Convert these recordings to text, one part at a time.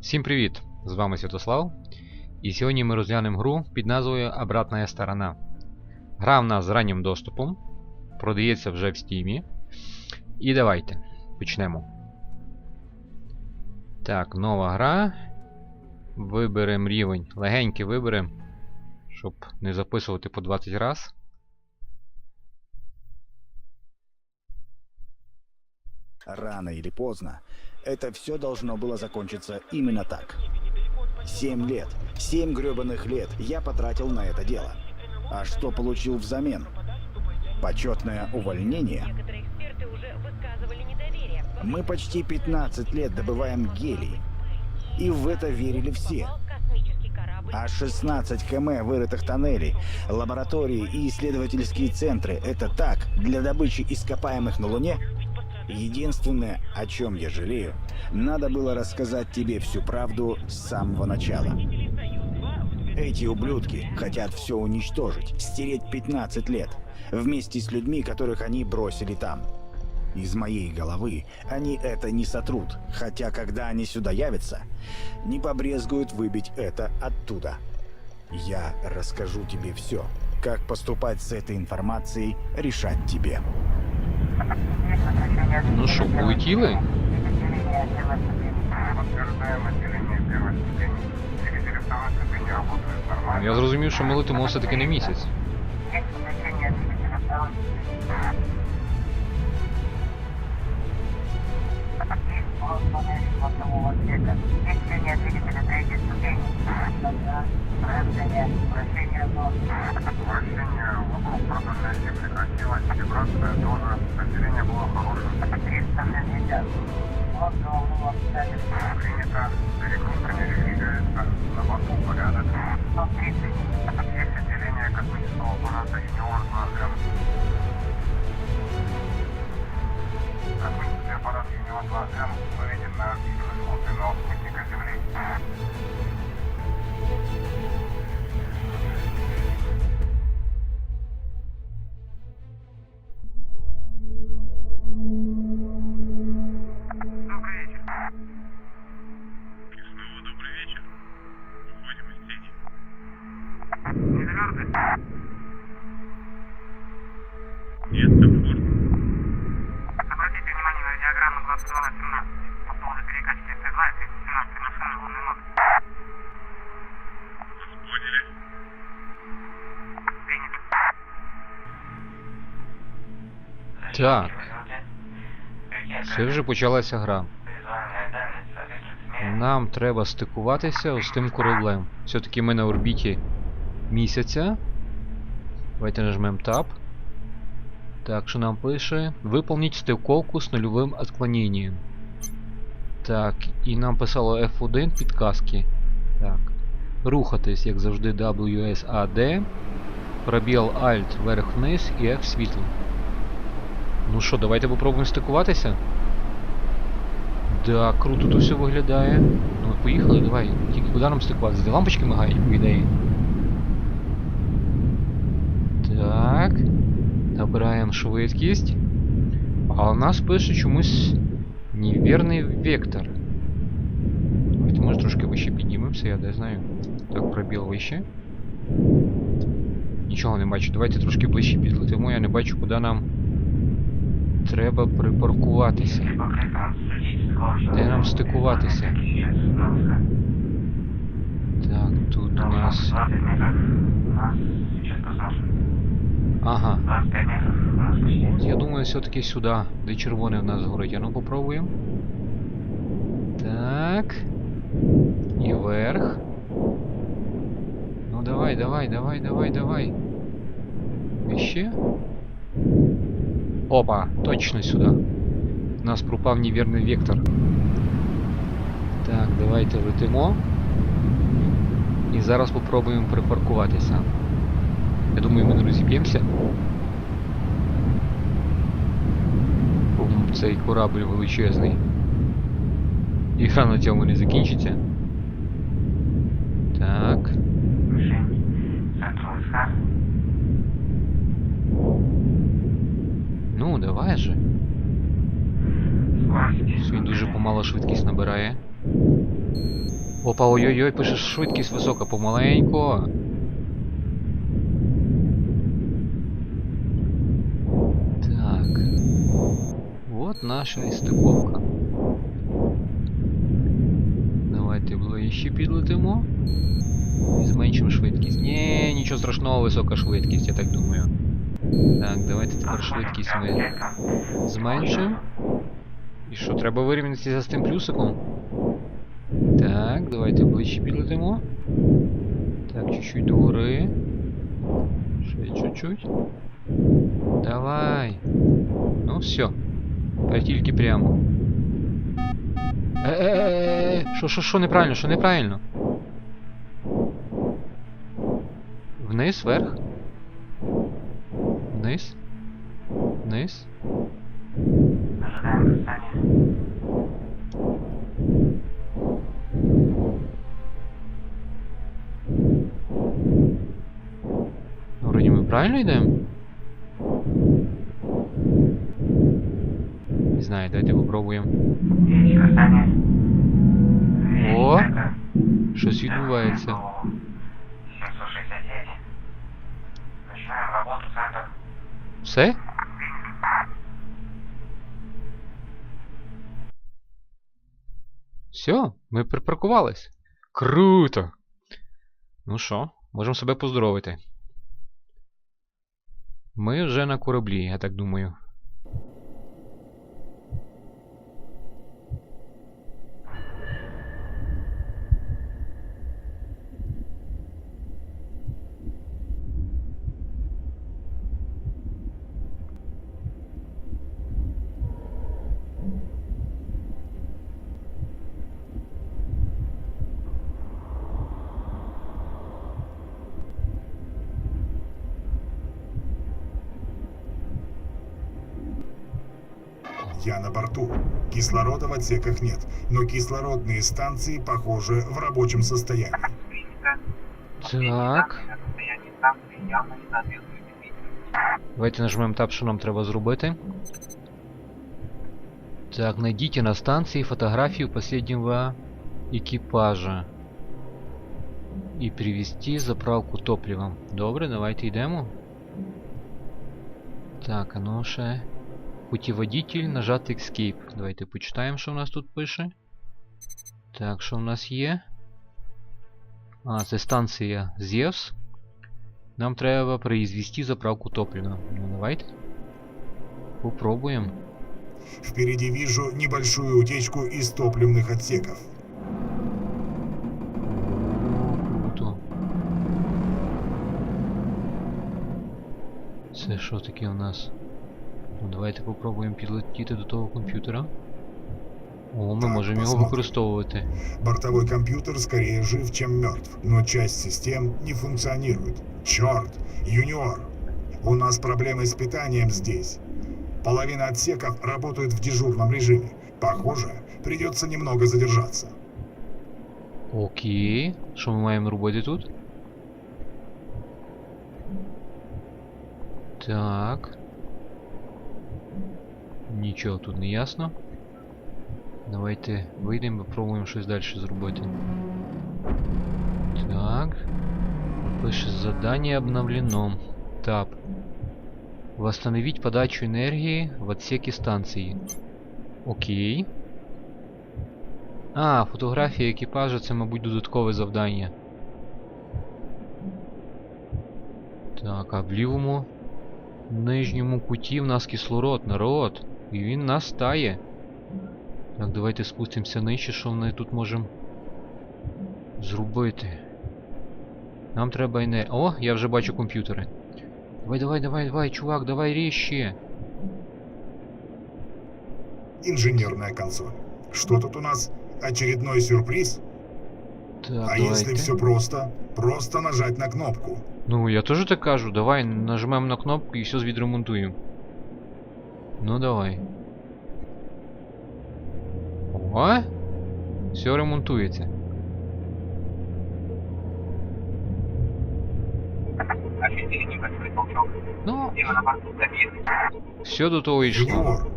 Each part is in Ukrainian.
Всім привіт! З вами Святослав. І сьогодні ми розглянемо гру під назвою Обратная сторона. Гра в нас з раннім доступом. Продається вже в Steam. І давайте почнемо. Так, нова гра. Виберемо рівень. Легенький виберемо, щоб не записувати по 20 раз. Рано или поздно это все должно было закончиться именно так. Семь лет, семь гребаных лет я потратил на это дело. А что получил взамен? Почетное увольнение? Мы почти 15 лет добываем гелий. И в это верили все. А 16 км вырытых тоннелей, лаборатории и исследовательские центры — это так, для добычи ископаемых на Луне? Единственное, о чем я жалею, надо было рассказать тебе всю правду с самого начала. Эти ублюдки хотят все уничтожить, стереть 15 лет, вместе с людьми, которых они бросили там. Из моей головы они это не сотрут, хотя когда они сюда явятся, не побрезгуют выбить это оттуда. Я расскажу тебе все. Как поступать с этой информацией, решать тебе. Ну що, полетіли? Я зрозумів, що ми летимо все-таки на місяць. Хвостового отсека. Линия двигателя третьей ступени. Тогда вращение, вращение ног. Вращение вокруг продольной прекратилось. Вибрация тоже. Отделение было хорошим. 360. Вот головного обстоятельства. Принято. Перекрутка не двигается. На борту порядок. 130. Есть отделение космического аппарата Юнион 2М. Космический аппарат Юнион 2М выведен на орбиту искусственного спутника Земли. Так, це вже почалася гра. Нам треба стикуватися з тим кораблем. Все-таки ми на орбіті місяця. Давайте нажмемо Tab. Так, що нам пише? Выполнить стыковку с нулевым отклонением. Так, і нам писало F1 підказки. Так. Рухатись, як завжди, WSAD. Пробіл Alt вверх-вниз і F світло. Ну що, давайте попробуємо стикуватися. Да, круто тут все виглядає. Ну, поїхали, давай. Тільки куди нам стикуватися? Де лампочки мигають, по ідеї. Так. Набираємо швидкість. А у нас пише чомусь невірний вектор. Давайте, може трошки вище піднімемося, я не знаю. Так, пробіл вище. Нічого не бачу. Давайте трошки ближче підлетимо, я не бачу, куди нам треба припаркуватися. Де нам стикуватися? Так, тут у нас. Ага. Я думаю, все-таки сюди, де червоне в нас горить. А ну попробуємо. Так. І вверх. Ну давай, давай, давай, давай, давай. І ще. Опа, точно сюди. У нас пропав невірний вектор. Так, давайте летимо. І зараз попробуємо припаркуватися. Я думаю, ми не розіб'ємося. Бо Цей корабль величезний. І гра на цьому не закінчиться. Так. давай же. Щось Він дуже помало швидкість набирає. Опа, ой-ой-ой, пише швидкість висока, помаленько. Так. Вот наша і стиковка. Давайте ближче підлетимо. І зменшимо швидкість. Ні, нічого страшного, висока швидкість, я так думаю. Так, давайте тепер швидкість ми зменшимо. І що, треба вирівнятися з тим плюсиком? Так, давайте ближче підлетимо. Так, чуть-чуть до гори. Ще чуть-чуть. Давай. Ну все. Тільки прямо. Е-е-е, що, що, що неправильно, що неправильно? Вниз, вверх? Вниз? Вниз? Ожидаем пристания. Ну, Вроді ми правильно йдемо? Не знаю, давайте попробуємо. Есть пристание. О! Это Щось відбувається. Все? Все, ми припаркувались. Круто! Ну що, можемо себе поздоровити. Ми вже на кораблі, я так думаю. Я на борту. Кислорода в отсеках нет, но кислородные станции, похоже, в рабочем состоянии. Так. Давайте нажмемо тап, що нам треба зробити. Так, найдите на станции фотографию последнего экипажа. І привести заправку топливом. Добре, давайте йдемо. Так, а ну ще. Путіводитель, нажати Escape. Давайте почитаємо, що в нас тут пише. Так, що в нас є? А, це станція Зевс. Нам треба произвести заправку топлива. Ну давайте. Попробуем. Впереди вижу небольшую утечку из топливных отсеков. О, круто. Це що таке у нас? Ну давайте попробуємо підлетіти до того комп'ютера. О, ми Так, можемо його посмотрим. використовувати. Бортовой компьютер скорее жив, чем мертв, но часть систем не функционирует. Черт, юниор, у нас проблемы с питанием здесь. Половина отсеков работают в дежурном режиме. Похоже, придется немного задержаться. Окей. Що ми маємо робити тут? Так. Нічого тут не ясно. Давайте вийдемо, попробуємо щось далі зробити. Так. Пише задание обновлено. Тап. Восстановить подачу энергии в отсеке станции. Окей. А, фотографія екіпажа це, мабуть, додаткове завдання. Так, а в лівому нижньому куті в нас кислород, народ. І він нас тає. Так, давайте спустимося нижче, що ми тут можемо зробити. Нам треба енергія. О, я вже бачу комп'ютери. Давай, давай, давай, давай, чувак, давай ріще. Инженерная консоль. Что тут у нас? Очередной сюрприз? Так, а давайте. если все просто? Просто нажать на кнопку. Ну, я теж так кажу. Давай нажмемо на кнопку і все відремонтуємо. Ну давай. О! Все ремонтується. Ощутили небольшой толчок. Ну, Дело на борту замедлилось. все до того йшло. Юниор,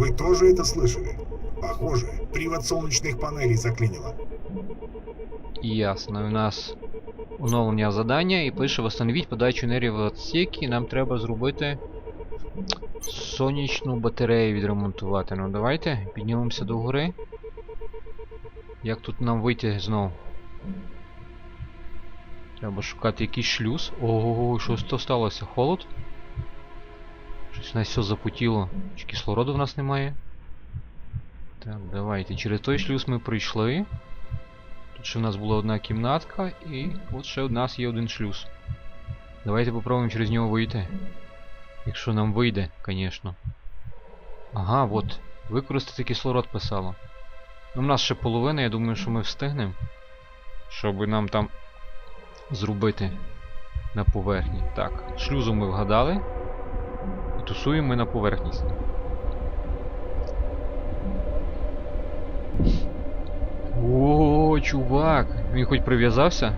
вы тоже это слышали? Похоже, привод солнечных панелей заклинило. Ясно. У нас оновлення задання і пише восстановіть подачу енергії в отсекі. Нам треба зробити сонячну батарею відремонтувати. Ну давайте піднімемося до гори. Як тут нам вийти знову? Треба шукати якийсь шлюз. Ого, що то сталося? Холод? Щось у нас все запутіло. Чи кислороду в нас немає? Так, давайте. Через той шлюз ми прийшли. Тут ще в нас була одна кімнатка, і от ще у нас є один шлюз. Давайте попробуємо через нього вийти. Якщо нам вийде, звісно. Ага, от. Використати кислород писало. Ну, в нас ще половина, я думаю, що ми встигнемо. Щоб нам там зробити на поверхні. Так, шлюзу ми вгадали. І тусуємо ми на поверхність. О, чувак! Він хоч прив'язався?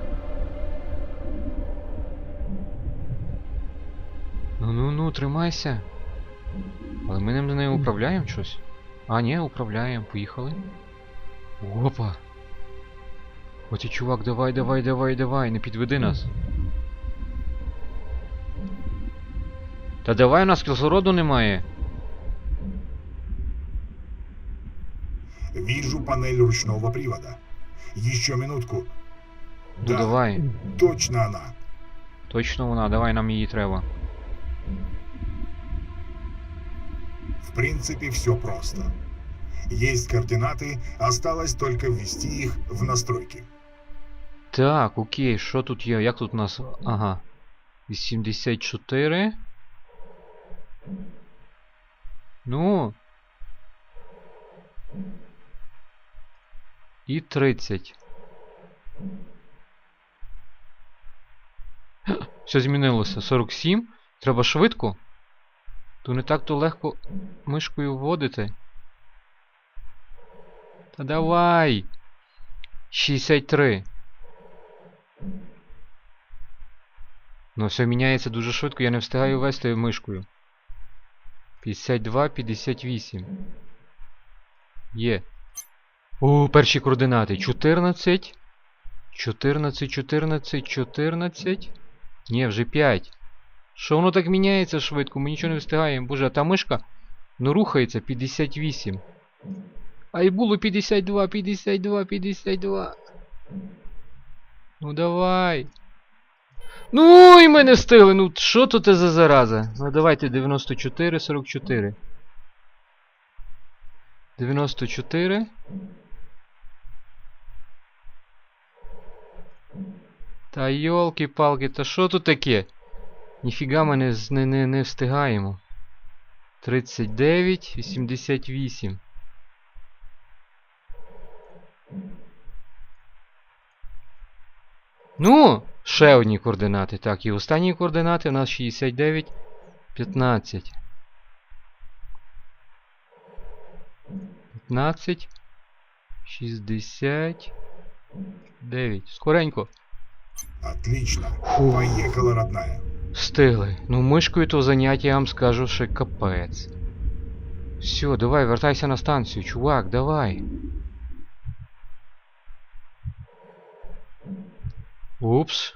Ну тримайся. Але ми ним не управляємо щось. А, ні, управляємо, поїхали. Опа. От чувак, давай, давай, давай, давай, не підведи нас. Та давай у нас кислороду немає. Вижу панель ручного привода. Еще минутку. Ну Да. давай. Точно она. Точно вона, давай нам її треба. В принципе, все просто. Есть координаты, осталось только ввести их в настройки. Так, окей, що тут є? Як тут у нас. Ага. 84. Ну. І 30. Все змінилося. 47. Треба швидко. То не так то легко мишкою вводити. Та давай. 63. Ну, все міняється дуже швидко, я не встигаю вести мишкою. 52, 58. Є. О, перші координати. 14. 14, 14, 14. Ні, вже 5. Що воно так міняється швидко? Ми нічого не встигаємо. Боже, а та мишка ну рухається 58. А й було 52, 52, 52. Ну давай. Ну і ми не встигли. Ну що тут за зараза? Ну давайте 94, 44. 94. Та йолки-палки, та що тут таке? Ніфіга ми не, не, не, встигаємо. 39, 88. Ну, ще одні координати. Так, і останні координати у нас 69, 15. 15, 69. Скоренько. Отлично. Поехала, родная. Встигли. Ну, мишкою то заняття, я вам скажу, що капець. Все, давай, вертайся на станцію, чувак, давай. Упс.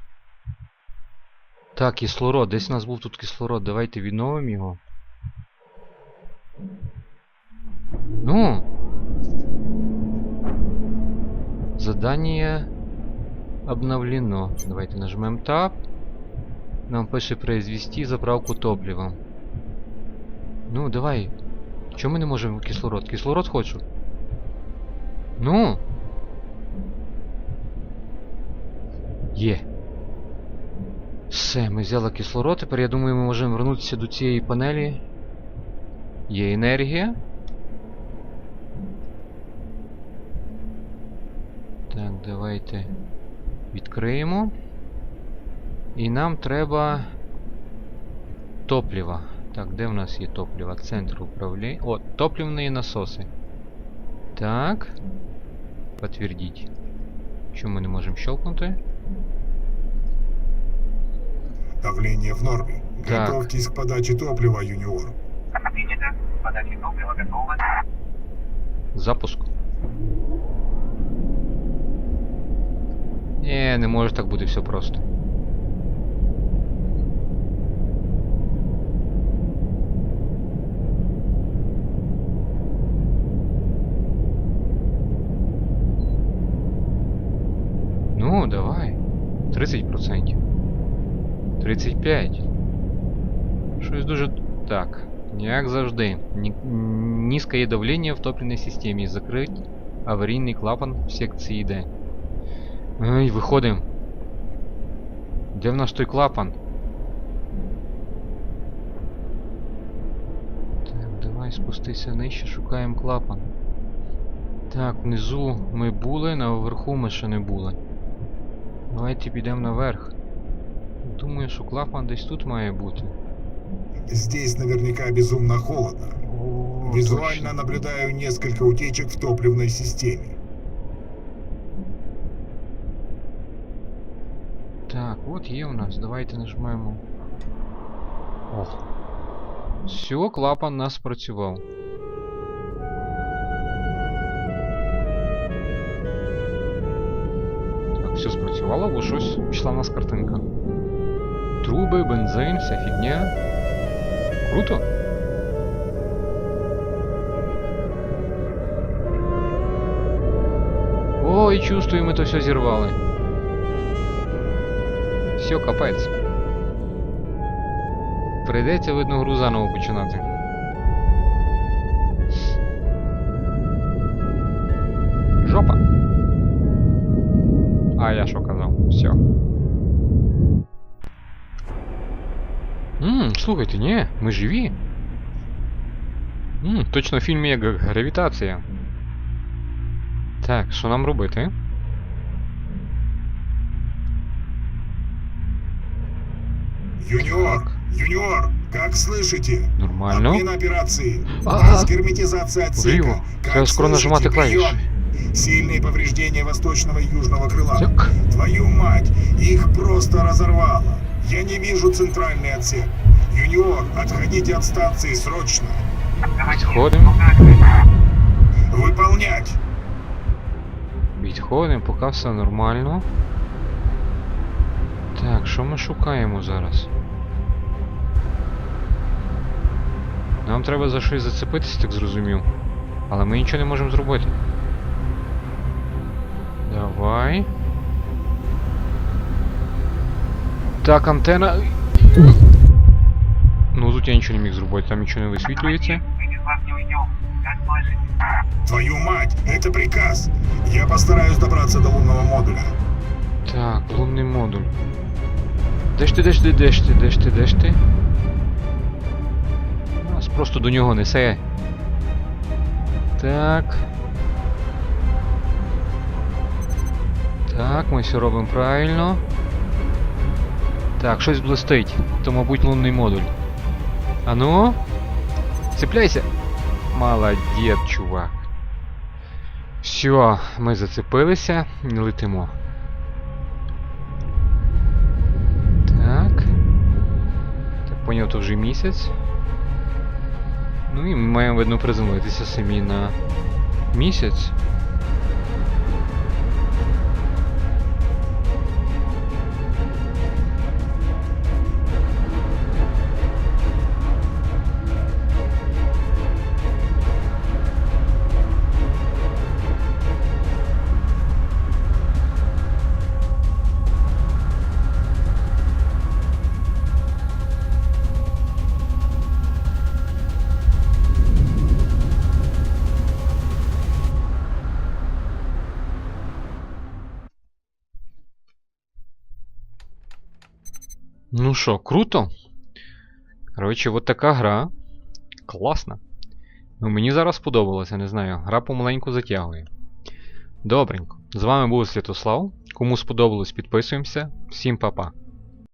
Так, кислород. Десь у нас був тут кислород. Давайте відновимо його. Ну. Задание обновлено. Давайте нажмем Tab. Нам пише произвести заправку топливом. Ну, давай. Чому ми не можемо кислород? Кислород хочу. Ну. Є. Все, ми взяли кислород. Тепер я думаю, ми можемо вернутися до цієї панелі. Є енергія. Так, давайте відкриємо. І нам треба топливо. Так, де в нас є топливо? Центр управління. О, топливні насоси. Так. Подтвердить. Чому ми не можемо щелкнути? Давление в норме. Так. Готовьтесь к подаче топлива, юниор. Принято. Подача топлива готова. Запуск. Ні, не може так бути все просто. Давай. 30%. 35. Щось дуже. Так. Як завжди. Ні... Низькое давлення в топливній системі. Закрить аварійний клапан в секції D. Ай, виходимо. Де в нас той клапан? Так, давай спустися нижче, шукаємо клапан. Так, внизу ми були, наверху ми ще не були. Давайте підемо наверх. Думаю, що клапан десь тут має бути. Здесь наверняка безумно холодно. О, Визуально точно. наблюдаю несколько утечек в топливной системе. Так, от є у нас. Давайте нажмемо. О. Все, клапан у нас спрацював. Спрацювало, бо щось пішла в нас картинка. Труби, бензин, вся фігня. Круто. Ой, чувствую, ми то все зірвали. Все, капець. Прийдеться, видно, гру заново починати. Жопа. А, я що казав? Все. Ммм, слухайте, ні, ми живі. Ммм, точно в фільмі як гравітація. Так, що нам робити? Юниор! Юниор! Как слышите? Нормально. Отмена операции. А-а. Разгерметизация отсека. Влево. Как Треба скоро слышите? нажимати клавіші. Прием. Сильные повреждения восточного и южного крыла. Так. Твою мать, их просто разорвало. Я не вижу центральный отсек. Юниор, отходите от станции срочно. Відходимо. Выполнять. Відходимо, поки все нормально. Так, що ми шукаємо зараз? Нам треба за щось зацепитися, так зрозумів. Але ми нічого не можемо зробити. Давай. Так, антена. Ну тут я нічого не міг зробити, там нічого не висвітлюється. Мы без вас не уйдем. Как слышите? Твою мать, это приказ. Я постараюсь добраться до лунного модуля. Так, лунний модуль. Де ж ти, де ж ти, де ж ти, де ж ти, де ж ти? Нас просто до нього несе. Так. Так, ми все робимо правильно. Так, щось блистить. То, мабуть, лунний модуль. А ну? Цепляйся! Молодець, чувак. Все, ми зацепилися і летимо. Так. Так, поняв, то вже місяць. Ну і ми маємо, видно, приземлитися самі на місяць. Ну що, круто? Коротше, от така гра. Класна. Ну, мені зараз сподобалося, не знаю. Гра помаленьку затягує. Добренько. З вами був Святослав. Кому сподобалось, підписуємося. Всім па-па.